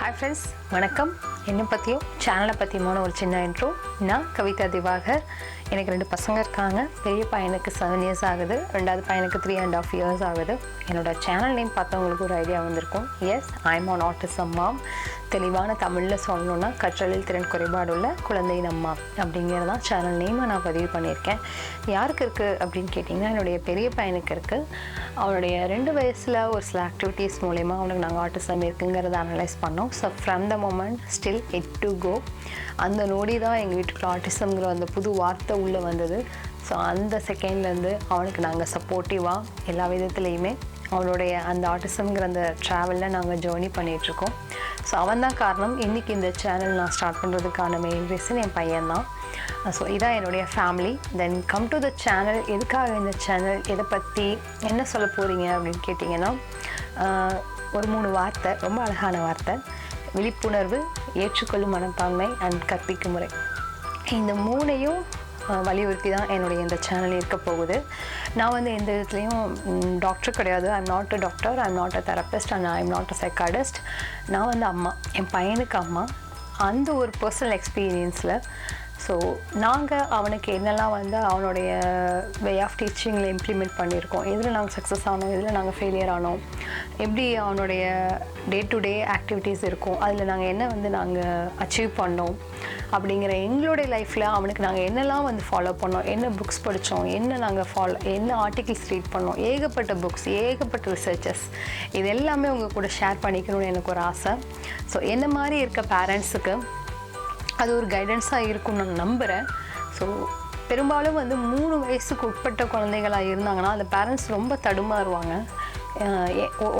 Hi friends வணக்கம். என்னை பற்றியும் சேனலை பற்றியுமான ஒரு சின்ன இன்ட்ரோ நான் கவிதா திவாகர். எனக்கு ரெண்டு பசங்க இருக்காங்க. பெரிய பையனுக்கு செவன் இயர்ஸ் ஆகுது. ரெண்டாவது பையனுக்கு த்ரீ அண்ட் ஆஃப் இயர்ஸ் ஆகுது. என்னோட சேனல் நேம் பார்த்தவங்களுக்கு ஒரு ஐடியா வந்திருக்கும். Yes I am an autism mom தெளிவான தமிழில் சொல்லணுன்னா கற்றலில் திறன் குறைபாடு உள்ள குழந்தையின் அம்மா அப்படிங்கிறது தான் சேனல் நேமை நான் பதிவு பண்ணியிருக்கேன். யாருக்கு இருக்குது அப்படின்னு கேட்டிங்கன்னா என்னுடைய பெரிய பையனுக்கு இருக்குது அவனுடைய ரெண்டு வயசில் ஒரு சில ஆக்டிவிட்டீஸ் மூலயமா அவனுக்கு நாங்கள் ஆட்டிசம் இருக்குங்கிறத அனலைஸ் பண்ணோம். So from the moment still it to go அந்த நொடி தான் எங்கள் வீட்டுக்குள்ள ஆட்டிசம்ங்கிற அந்த புது வார்த்தை உள்ளே வந்தது. ஸோ அந்த செகண்ட்லேருந்து அவனுக்கு நாங்கள் சப்போர்ட்டிவாக எல்லா விதத்துலேயுமே அவனுடைய அந்த ஆட்டிசம்ங்கிற அந்த ட்ராவலில் நாங்கள் ஜேர்னி பண்ணிகிட்ருக்கோம் ஸோ அவன் தான் காரணம். இன்றைக்கி இந்த சேனல் நான் ஸ்டார்ட் பண்ணுறதுக்கான மெயின் ரீசன் என் பையன்தான் ஸோ இதான் என்னுடைய family then come to the channel எதுக்காக இந்த சேனல் எதை பற்றி என்ன சொல்ல போகிறீங்க அப்படின்னு கேட்டிங்கன்னா ஒரு மூணு வார்த்தை ரொம்ப அழகான வார்த்தை. விழிப்புணர்வு ஏற்றுக்கொள்ளும் மனப்பான்மை அண்ட் கற்பிக்கும் முறை. இந்த மூணையும் வலியுறுத்தி தான் என்னுடைய இந்த சேனல் இருக்க போகுது. நான் வந்து எந்த விதத்துலேயும் டாக்டர் கிடையாது. I'm not a doctor I'm not a therapist and I'm not a psychiatrist நான் வந்து அம்மா. என் பையனுக்கு அம்மா. அந்த ஒரு பர்சனல் எக்ஸ்பீரியன்ஸில் ஸோ நாங்கள் அவனுக்கு என்னெல்லாம் வந்து அவனுடைய வே ஆஃப் டீச்சிங்கில் இம்ப்ளிமெண்ட் பண்ணியிருக்கோம். எதில் நாங்கள் சக்ஸஸ் ஆனோம் எதில் நாங்கள் ஃபெயிலியர் ஆனோம் எப்படி அவனுடைய டே டு டே ஆக்டிவிட்டீஸ் இருக்கும் அதில் நாங்கள் என்ன வந்து நாங்கள் அச்சீவ் பண்ணோம் அப்படிங்கிற எங்களுடைய லைஃப்பில் அவனுக்கு நாங்கள் என்னெல்லாம் வந்து ஃபாலோ பண்ணோம் என்ன புக்ஸ் படித்தோம் என்ன நாங்கள் ஃபாலோ என்ன ஆர்டிகிள்ஸ் ரீட் பண்ணோம் ஏகப்பட்ட புக்ஸ் ஏகப்பட்ட ரிசர்ச்சஸ் இது எல்லாமே உங்கள் கூட ஷேர் பண்ணிக்கணும்னு எனக்கு ஒரு ஆசை. ஸோ என்ன மாதிரி இருக்க பேரண்ட்ஸுக்கு அது ஒரு கைடன்ஸாக இருக்கும்னு நான் நம்புகிறேன் ஸோ பெரும்பாலும் வந்து மூணு வயசுக்கு உட்பட்ட குழந்தைகளாக இருந்தாங்கன்னா அந்த பேரண்ட்ஸ் ரொம்ப தடுமாறுவாங்க.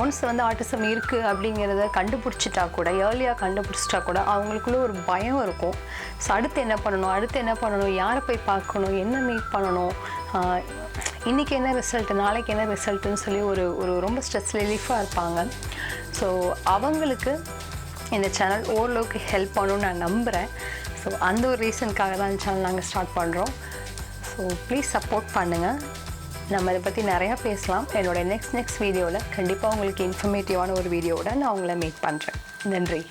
ஒன்ஸ் வந்து ஆட்டிசம் இருக்குது அப்படிங்கிறத கண்டுபிடிச்சிட்டா கூட ஏர்லியாக கண்டுபிடிச்சிட்டா கூட அவங்களுக்குள்ள ஒரு பயம் இருக்கும். ஸோ அடுத்து என்ன பண்ணணும்? அடுத்து என்ன பண்ணணும்? யாரை போய் பார்க்கணும்? என்ன மீட் பண்ணணும்? இன்றைக்கி இன்னைக்கு என்ன ரிசல்ட்டு நாளைக்கு என்ன ரிசல்ட்டுன்னு சொல்லி ஒரு ஒரு ரொம்ப ஸ்ட்ரெஸ் ரிலீஃபாக இருப்பாங்க. ஸோ அவங்களுக்கு இந்த சேனல் ஓரளவுக்கு ஹெல்ப் பண்ணணும்னு நான் நம்புகிறேன் ஸோ அந்த ஒரு ரீசனுக்காக தான் இந்த சேனல் நாங்கள் ஸ்டார்ட் பண்ணுறோம் ஸோ ப்ளீஸ் சப்போர்ட் பண்ணுங்கள் நம்ம இதை பற்றி நிறையா பேசலாம். என்னோட நெக்ஸ்ட் நெக்ஸ்ட் வீடியோவில் கண்டிப்பாக உங்களுக்கு இன்ஃபர்மேட்டிவான ஒரு வீடியோவோட நான் உங்களை மீட் பண்ணுறேன் நன்றி.